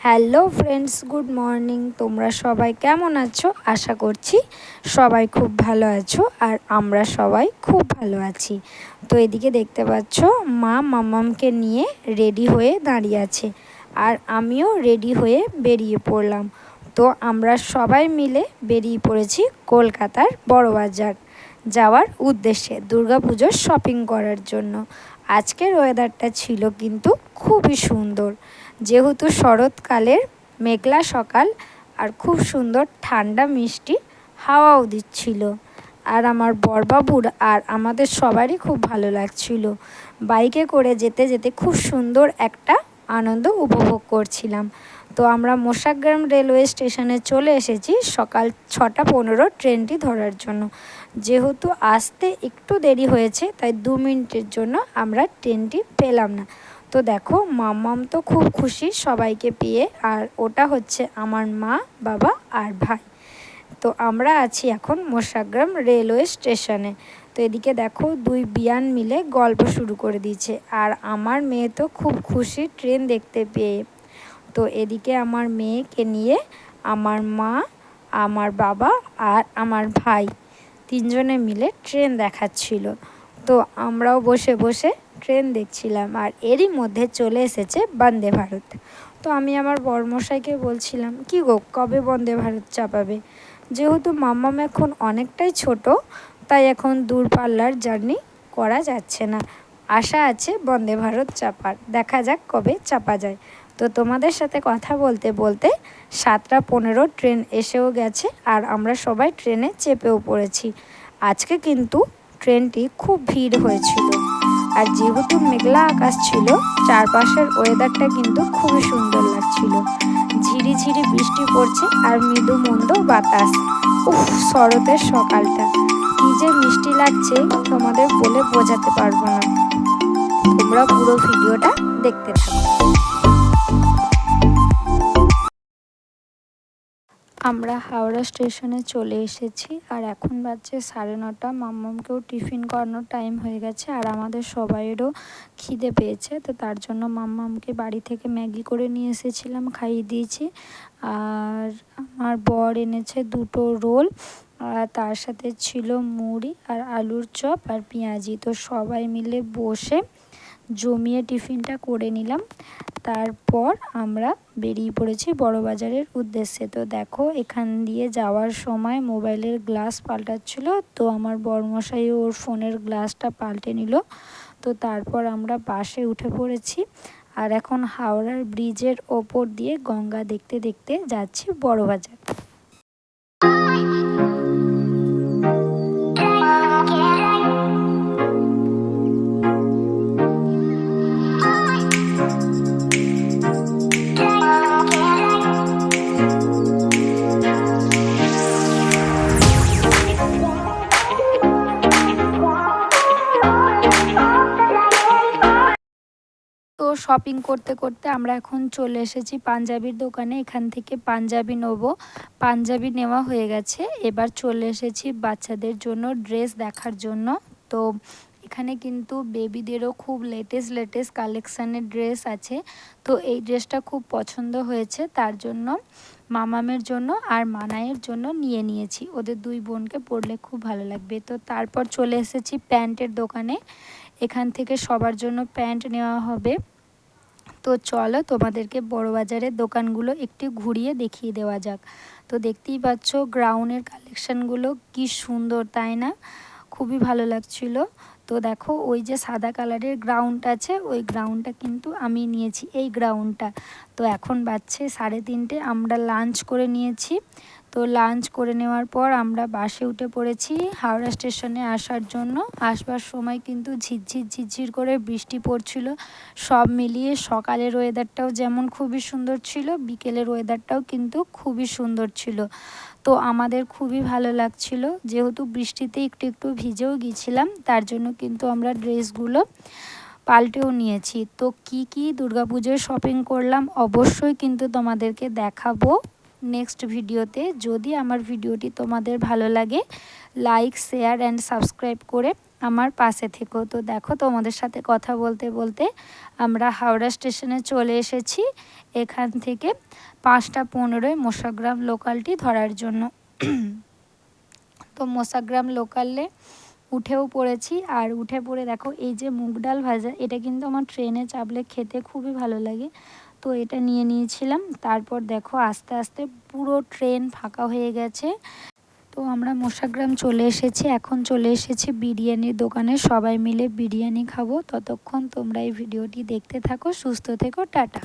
Hello friends, good morning. তোমরা সবাই কেমন আছো? আশা করছি সবাই খুব ভালো আছো আর আমরা সবাই খুব ভালো আছি। তো এদিকে দেখতে পাচ্ছ, মা মামামকে নিয়ে রেডি হয়ে দাঁড়িয়ে আছে আর আমিও রেডি হয়ে বেরিয়ে পড়লাম। তো আমরা সবাই মিলে বেরিয়ে পড়েছি কলকাতার বড়বাজার যাওয়ার উদ্দেশ্যে দুর্গাপুজোর শপিং করার জন্য। আজকের ওয়েদারটা ছিল কিন্তু খুবই সুন্দর। যেহেতু শরৎকালের মেঘলা সকাল আর খুব সুন্দর ঠান্ডা মিষ্টি হাওয়াও দিচ্ছিল। আর আমার বরবাবুর আর আমাদের সবারই খুব ভালো লাগছিল। বাইকে করে যেতে যেতে খুব সুন্দর একটা আনন্দ উপভোগ করছিলাম। তো আমরা মোশাগ্রাম রেলওয়ে স্টেশনে চলে এসেছি সকাল ছটা পনেরো ট্রেনটি ধরার জন্য। যেহেতু আসতে একটু দেরি হয়েছে, তাই দু মিনিটের জন্য আমরা ট্রেনটি পেলাম না। তো দেখো, মাম্মাম তো খুব খুশি সবাইকে পেয়ে, আর ওটা হচ্ছে আমার মা, বাবা আর ভাই। তো আমরা আছি এখন মোশাগ্রাম রেলওয়ে স্টেশনে। তো এদিকে দেখো, দুই বিয়ান মিলে গল্প শুরু করে দিয়েছে। আর আমার মেয়ে তো খুব খুশি ট্রেন দেখতে পেয়ে। তো এদিকে আমার মেয়েকে নিয়ে আমার মা, আমার বাবা আর আমার ভাই তিনজনে মিলে ট্রেন দেখাচ্ছিল। তো আমরাও বসে বসে ট্রেন দেখছিলাম আর এরই মধ্যে চলে এসেছে বন্দে ভারত। তো আমি আমার বর্মশাইকে বলছিলাম, কি গো, কবে বন্দে ভারত চাপাবে? যেহেতু মাম্মাম এখন অনেকটাই ছোট, তাই এখন দূরপাল্লার জার্নি করা যাচ্ছে না। আশা আছে বন্দে ভারত চাপার, দেখা যাক কবে চাপা যায়। তো তোমাদের সাথে কথা বলতে বলতে সাতটা পনেরো ট্রেন এসেও গেছে আর আমরা সবাই ট্রেনে চেপেও পড়েছি। আজকে কিন্তু ট্রেনটি খুব ভিড় হয়েছিল। আর যেহেতু মেঘলা আকাশ ছিল, চারপাশের ওয়েদারটা কিন্তু খুবই সুন্দর লাগছিল। ঝিরি ঝিরি বৃষ্টি পড়ছে আর মৃদু মন্দ বাতাস। উফ, শরতের সকালটা। কি যে মিষ্টি লাগছে, তোমাদের বলে বোঝাতে পারব না। তোমরা পুরো ভিডিওটা দেখতে থাকো। আমরা হাওড়া স্টেশনে চলে এসেছি আর এখন বাজছে সাড়ে নটা। মাম্মামকেও টিফিন করানোর টাইম হয়ে গেছে আর আমাদের সবাইয়েরও খিদে পেয়েছে, তো তার জন্য মাম্মামকে বাড়ি থেকে ম্যাগি করে নিয়ে এসেছিলাম, খাইয়ে দিয়েছি। আর আমার বর এনেছে দুটো রোল, আর তার সাথে ছিল মুড়ি আর আলুর চপ আর পেঁয়াজি। তো সবাই মিলে বসে জমিয়ে টিফিনটা করে নিলাম। তারপর আমরা বেরিয়ে পড়েছি বড়বাজারের উদ্দেশ্যে। তো দেখো, এখান দিয়ে যাওয়ার সময় মোবাইলের গ্লাস পাল্টাচ্ছিল। তো আমার বড়মশাই ওর ফোনের গ্লাসটা পাল্টে নিল। তো তারপর আমরা বাসে উঠে পড়েছি। আর এখন হাওড়ার ব্রিজের ওপর দিয়ে গঙ্গা দেখতে দেখতে যাচ্ছি বড়বাজার শপিং করতে করতে আমরা এখন চলে এসেছি পাঞ্জাবির দোকানে। এখান থেকে পাঞ্জাবি নেব। পাঞ্জাবি নেওয়া হয়ে গেছে। এবার চলে এসেছি বাচ্চাদের জন্য ড্রেস দেখার জন্য। তো এখানে কিন্তু বেবিদেরও খুব লেটেস্ট লেটেস্ট কালেকশানের ড্রেস আছে। তো এই ড্রেসটা খুব পছন্দ হয়েছে। তার জন্য মামামের জন্য আর মানায়ের জন্য নিয়ে নিয়েছি। ওদের দুই বোনকে পরলে খুব ভালো লাগবে। তো তারপর চলে এসেছি প্যান্টের দোকানে। এখান থেকে সবার জন্য প্যান্ট নেওয়া হবে। তো চলো তোমাদেরকে বড়বাজারের দোকানগুলো একটু ঘুরিয়ে দেখিয়ে দেওয়া যাক। তো দেখতেই পাচ্ছ গ্রাউন্ডের কালেকশানগুলো কি সুন্দর, তাই না? খুবই ভালো লাগছিল। তো দেখো ওই যে সাদা কালারের গ্রাউন্ড আছে, ওই গ্রাউন্ডটা কিন্তু আমি নিয়েছি, এই গ্রাউন্ডটা। তো এখন বাচ্চে সাড়ে তিনটে, আমরা লাঞ্চ করে নিয়েছি। তো লাঞ্চ করে নেওয়ার পর আমরা বাসে উঠে পড়েছি। হাওড়া স্টেশনে আসার জন্য। আসবার সময় কিন্তু ঝিরঝির ঝিরঝির করে বৃষ্টি পড়ছিল। সব মিলিয়ে সকালের ওয়েদারটাও যেমন খুবই সুন্দর ছিল, বিকেলের ওয়েদারটাও কিন্তু খুবই সুন্দর ছিল। তো আমাদের খুবই ভালো লাগছিল। যেহেতু বৃষ্টিতে একটু একটু ভিজেও গিয়েছিলাম তার জন্য কিন্তু আমরা ড্রেসগুলো পাল্টেও নিয়েছি। তো কি কি দুর্গাপুজোয় শপিং করলাম, অবশ্যই কিন্তু তোমাদেরকে দেখাবো। নেক্সট ভিডিওতে। যদি আমার ভিডিওটি তোমাদের ভালো লাগে লাইক শেয়ার অ্যান্ড সাবস্ক্রাইব করে আমার পাশে থেকো। তো দেখো তোমাদের সাথে কথা বলতে বলতে আমরা হাওড়া স্টেশনে চলে এসেছি। এখান থেকে পাঁচটা পনেরোয় মোসাগ্রাম লোকালটি ধরার জন্য। তো মোসাগ্রাম লোকালে উঠেও পড়েছি। আর উঠে পড়ে দেখো এই যে মুগ ডাল ভাজা, এটা কিন্তু আমার ট্রেনে চাপলে খেতে খুবই ভালো লাগে। তো এটা নিয়ে নিয়েছিলাম। তারপর দেখো আস্তে আস্তে পুরো ট্রেন ফাঁকা হয়ে গেছে। তো আমরা মশাগ্রাম চলে এসেছি। এখন চলে এসেছি বিরিয়ানির দোকানে। সবাই মিলে বিরিয়ানি খাব। ততক্ষণ তোমরা এই ভিডিওটি দেখতে থাকো, সুস্থ থেকো, টাটা।